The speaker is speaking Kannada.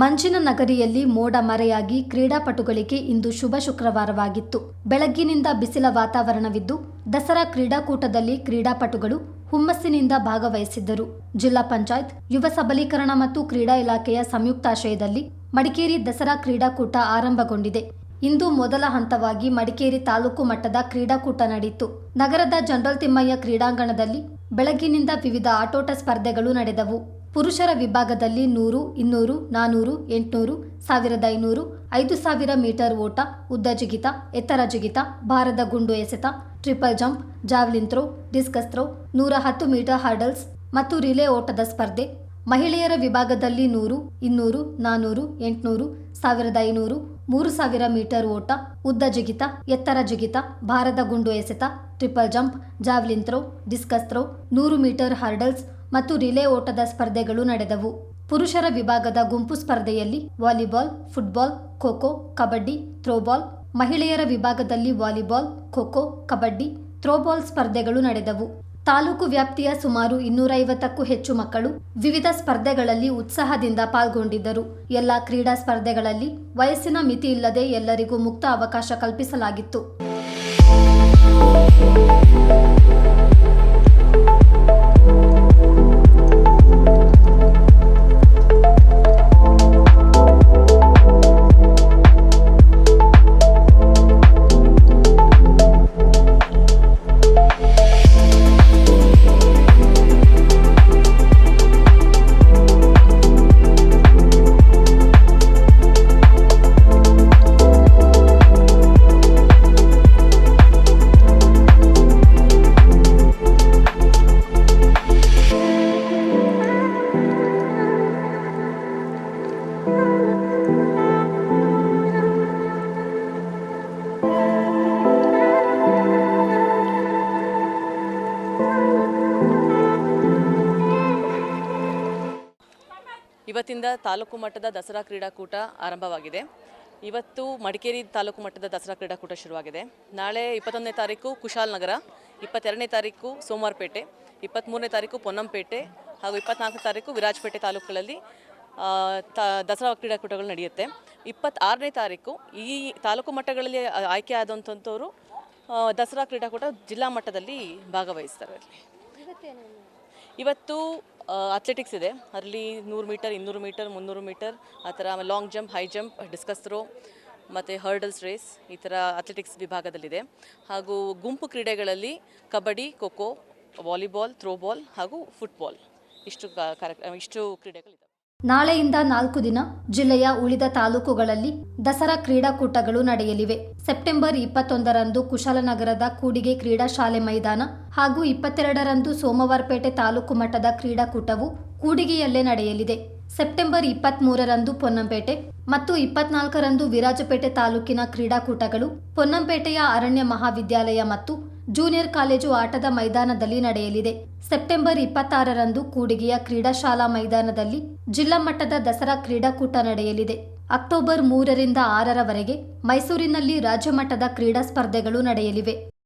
ಮಂಜಿನ ನಗರಿಯಲ್ಲಿ ಮೋಡ ಮರೆಯಾಗಿ ಕ್ರೀಡಾಪಟುಗಳಿಗೆ ಇಂದು ಶುಭ ಶುಕ್ರವಾರವಾಗಿತ್ತು. ಬೆಳಗ್ಗಿನಿಂದ ಬಿಸಿಲ ವಾತಾವರಣವಿದ್ದು, ದಸರಾ ಕ್ರೀಡಾಕೂಟದಲ್ಲಿ ಕ್ರೀಡಾಪಟುಗಳು ಹುಮ್ಮಸ್ಸಿನಿಂದ ಭಾಗವಹಿಸಿದ್ದರು. ಜಿಲ್ಲಾ ಪಂಚಾಯತ್, ಯುವ ಸಬಲೀಕರಣ ಮತ್ತು ಕ್ರೀಡಾ ಇಲಾಖೆಯ ಸಂಯುಕ್ತಾಶ್ರಯದಲ್ಲಿ ಮಡಿಕೇರಿ ದಸರಾ ಕ್ರೀಡಾಕೂಟ ಆರಂಭಗೊಂಡಿದೆ. ಇಂದು ಮೊದಲ ಹಂತವಾಗಿ ಮಡಿಕೇರಿ ತಾಲೂಕು ಮಟ್ಟದ ಕ್ರೀಡಾಕೂಟ ನಡೆಯಿತು. ನಗರದ ಜನರಲ್ ತಿಮ್ಮಯ್ಯ ಕ್ರೀಡಾಂಗಣದಲ್ಲಿ ಬೆಳಗ್ಗಿನಿಂದ ವಿವಿಧ ಆಟೋಟ ಸ್ಪರ್ಧೆಗಳು ನಡೆದವು. ಪುರುಷರ ವಿಭಾಗದಲ್ಲಿ ನೂರು, ಇನ್ನೂರು, ನಾನೂರು, ಎಂಟುನೂರು, ಸಾವಿರದ ಐನೂರು, ಐದು ಸಾವಿರ ಮೀಟರ್ ಓಟ, ಉದ್ದ ಜಿಗಿತ, ಎತ್ತರ ಜಿಗಿತ, ಭಾರದ ಗುಂಡು ಎಸೆತ, triple jump, javelin throw, discus throw, ನೂರ ಹತ್ತು ಮೀಟರ್ ಹರ್ಡಲ್ಸ್ ಮತ್ತು ರಿಲೇ ಓಟದ ಸ್ಪರ್ಧೆ. ಮಹಿಳೆಯರ ವಿಭಾಗದಲ್ಲಿ ನೂರು, ಇನ್ನೂರು, ನಾನೂರು, ಎಂಟುನೂರು, ಸಾವಿರದ ಐನೂರು, ಮೂರು ಸಾವಿರ ಮೀಟರ್ ಓಟ, ಉದ್ದ ಜಿಗಿತ, ಎತ್ತರ ಜಿಗಿತ, ಭಾರದ ಗುಂಡು ಎಸೆತ, triple jump, javelin throw, discus throw, ನೂರು ಮೀಟರ್ ಹರ್ಡಲ್ಸ್ ಮತ್ತು ರಿಲೇ ಓಟದ ಸ್ಪರ್ಧೆಗಳು ನಡೆದವು. ಪುರುಷರ ವಿಭಾಗದ ಗುಂಪು ಸ್ಪರ್ಧೆಯಲ್ಲಿ volleyball, football, kho-kho, kabaddi, throwball, ಮಹಿಳೆಯರ ವಿಭಾಗದಲ್ಲಿ ವಾಲಿಬಾಲ್, ಖೋಖೋ, ಕಬಡ್ಡಿ, ಥ್ರೋಬಾಲ್ ಸ್ಪರ್ಧೆಗಳು ನಡೆದವು. ತಾಲೂಕು ವ್ಯಾಪ್ತಿಯ ಸುಮಾರು ಇನ್ನೂರೈವತ್ತಕ್ಕೂ ಹೆಚ್ಚು ಮಕ್ಕಳು ವಿವಿಧ ಸ್ಪರ್ಧೆಗಳಲ್ಲಿ ಉತ್ಸಾಹದಿಂದ ಪಾಲ್ಗೊಂಡಿದ್ದರು. ಎಲ್ಲ ಕ್ರೀಡಾ ಸ್ಪರ್ಧೆಗಳಲ್ಲಿ ವಯಸ್ಸಿನ ಮಿತಿ ಇಲ್ಲದೆ ಎಲ್ಲರಿಗೂ ಮುಕ್ತ ಅವಕಾಶ ಕಲ್ಪಿಸಲಾಗಿತ್ತು. ಇವತ್ತಿಂದ ತಾಲೂಕು ಮಟ್ಟದ ದಸರಾ ಕ್ರೀಡಾಕೂಟ ಆರಂಭವಾಗಿದೆ. ಇವತ್ತು ಮಡಿಕೇರಿ ತಾಲೂಕು ಮಟ್ಟದ ದಸರಾ ಕ್ರೀಡಾಕೂಟ ಶುರುವಾಗಿದೆ. ನಾಳೆ ಇಪ್ಪತ್ತೊಂದನೇ ತಾರೀಕು ಕುಶಾಲನಗರ ಇಪ್ಪತ್ತೆರಡನೇ ತಾರೀಕು ಸೋಮವಾರಪೇಟೆ ಇಪ್ಪತ್ತ್ಮೂರನೇ ತಾರೀಕು ಪೊನ್ನಂಪೇಟೆ ಹಾಗೂ ಇಪ್ಪತ್ನಾಲ್ಕನೇ ತಾರೀಕು ವಿರಾಜಪೇಟೆ ತಾಲೂಕುಗಳಲ್ಲಿ ತ ದಸರಾ ಕ್ರೀಡಾಕೂಟಗಳು ನಡೆಯುತ್ತೆ. ಇಪ್ಪತ್ತಾರನೇ ತಾರೀಕು ಈ ತಾಲೂಕು ಮಟ್ಟಗಳಲ್ಲಿ ಆಯ್ಕೆ ಆದಂಥವರು ದಸರಾ ಕ್ರೀಡಾಕೂಟ ಜಿಲ್ಲಾ ಮಟ್ಟದಲ್ಲಿ ಭಾಗವಹಿಸ್ತಾರೆ ಇವತ್ತು ಅಥ್ಲೆಟಿಕ್ಸ್ ಇದೆ. ಅಲ್ಲಿ ನೂರು ಮೀಟರ್, ಇನ್ನೂರು ಮೀಟರ್, ಮುನ್ನೂರು ಮೀಟರ್, ಆ ಥರ long jump high jump discus throw ಮತ್ತು ಹರ್ಡಲ್ಸ್ ರೇಸ್ ಈ ಥರ ಅಥ್ಲೆಟಿಕ್ಸ್ ವಿಭಾಗದಲ್ಲಿದೆ. ಹಾಗೂ ಗುಂಪು ಕ್ರೀಡೆಗಳಲ್ಲಿ ಕಬಡ್ಡಿ ಖೋಖೋ ವಾಲಿಬಾಲ್ ಥ್ರೋಬಾಲ್ ಹಾಗೂ ಫುಟ್ಬಾಲ್ ಇಷ್ಟು ಕಾರ್ಯಕ್ರಮ ಇಷ್ಟು ಕ್ರೀಡೆಗಳಿದ್ದಾವೆ. ನಾಳೆಯಿಂದ ನಾಲ್ಕು ದಿನ ಜಿಲ್ಲೆಯ ಉಳಿದ ತಾಲೂಕುಗಳಲ್ಲಿ ದಸರಾ ಕ್ರೀಡಾಕೂಟಗಳು ನಡೆಯಲಿವೆ. ಸೆಪ್ಟೆಂಬರ್ ಇಪ್ಪತ್ತೊಂದರಂದು ಕುಶಾಲನಗರದ ಕೂಡಿಗೆ ಕ್ರೀಡಾ ಶಾಲೆ ಮೈದಾನ ಹಾಗೂ ಇಪ್ಪತ್ತೆರಡರಂದು ಸೋಮವಾರಪೇಟೆ ತಾಲೂಕು ಮಟ್ಟದ ಕ್ರೀಡಾಕೂಟವು ಕೂಡಿಗೆಯಲ್ಲೇ ನಡೆಯಲಿದೆ. ಸೆಪ್ಟೆಂಬರ್ ಇಪ್ಪತ್ಮೂರರಂದು ಪೊನ್ನಂಪೇಟೆ ಮತ್ತು ಇಪ್ಪತ್ನಾಲ್ಕರಂದು ವಿರಾಜಪೇಟೆ ತಾಲೂಕಿನ ಕ್ರೀಡಾಕೂಟಗಳು ಪೊನ್ನಂಪೇಟೆಯ ಅರಣ್ಯ ಮಹಾವಿದ್ಯಾಲಯ ಮತ್ತು ಜೂನಿಯರ್ ಕಾಲೇಜು ಆಟದ ಮೈದಾನದಲ್ಲಿ ನಡೆಯಲಿದೆ. ಸೆಪ್ಟೆಂಬರ್ ಇಪ್ಪತ್ತಾರರಂದು ಕೂಡಿಗೆಯ ಕ್ರೀಡಾ ಶಾಲಾ ಮೈದಾನದಲ್ಲಿ ಜಿಲ್ಲಾ ಮಟ್ಟದ ದಸರಾ ಕ್ರೀಡಾಕೂಟ ನಡೆಯಲಿದೆ. ಅಕ್ಟೋಬರ್ ಮೂರರಿಂದ ಆರರವರೆಗೆ ಮೈಸೂರಿನಲ್ಲಿ ರಾಜ್ಯಮಟ್ಟದ ಕ್ರೀಡಾ ಸ್ಪರ್ಧೆಗಳು ನಡೆಯಲಿವೆ.